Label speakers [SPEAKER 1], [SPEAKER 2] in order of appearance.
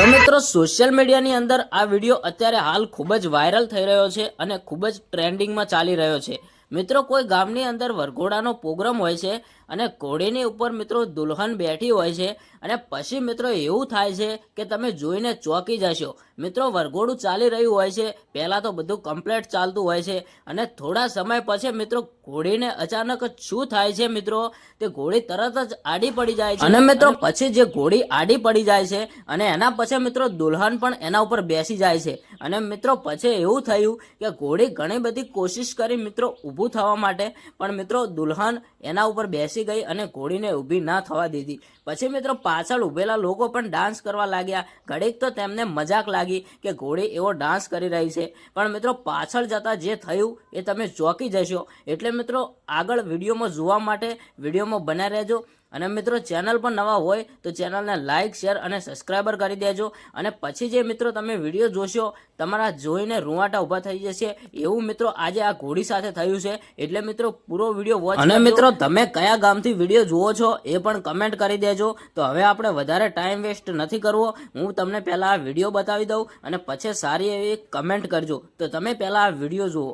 [SPEAKER 1] તો મિત્રો સોશિયલ મીડિયાની અંદર આ વીડિયો અત્યારે હાલ ખૂબ જ વાયરલ થઈ રહ્યો છે અને ખૂબ જ ટ્રેન્ડિંગમાં ચાલી રહ્યો છે. મિત્રો કોઈ ગામની અંદર વરઘોડાનો પ્રોગ્રામ હોય છે અને ઘોડીની ઉપર મિત્રો દુલ્હન બેઠી હોય છે અને પછી મિત્રો એવું થાય છે કે તમે જોઈને ચોંકી જશો. મિત્રો વરઘોડું ચાલી રહ્યું હોય છે. પહેલાં તો બધું કમ્પ્લેટ ચાલતું હોય છે અને થોડા સમય પછી મિત્રો ઘોડીને અચાનક શું થાય છે મિત્રો? તે ઘોડી તરત જ આડી પડી જાય છે અને મિત્રો પછી જે ઘોડી આડી પડી જાય છે અને એના પછી મિત્રો દુલ્હન પણ એના ઉપર બેસી જાય છે. અને મિત્રો પછી એવું થયું કે ઘોડી ઘણી બધી કોશિશ કરી મિત્રો ઊભું થવા માટે. પણ મિત્રો, દુલ્હન એના ઉપર બેસી ગઈ અને ઘોડીને ઊભી ના થવા દીધી. પછી મિત્રો, પાછળ ઊભેલા લોકો પણ ડાન્સ કરવા લાગ્યા. ઘડીક તો તેમને મજાક લાગી કે ઘોડી એવો ડાન્સ કરી રહી છે. પણ મિત્રો, પાછળ જતાં જે થયું એ તમે ચોંકી જશો. એટલે મિત્રો, આગળ વિડીયોમાં જોવા માટે વિડીયોમાં બન્યા રહેજો. અને મિત્રો ચેનલ પર નવા હોય તો ચેનલને લાઇક શેર અને સબસ્ક્રાઈબર કરી દેજો. અને પછી જે મિત્રો તમે વીડિયો જોશો તમારા જોઈને રૂવાટા ઊભા થઈ જશે. એવું મિત્રો આજે આ ઘોડી સાથે થયું છે. એટલે મિત્રો પૂરો વીડિયો વોચ અને મિત્રો તમે કયા ગામથી વીડિયો જુઓ છો એ પણ કમેન્ટ કરી દેજો. તો હવે આપણે વધારે ટાઈમ વેસ્ટ નથી કરવો. હું તમને પહેલાં આ વીડિયો બતાવી દઉં અને પછી સારી એવી કમેન્ટ કરજો. તો તમે પહેલાં આ વીડિયો જુઓ.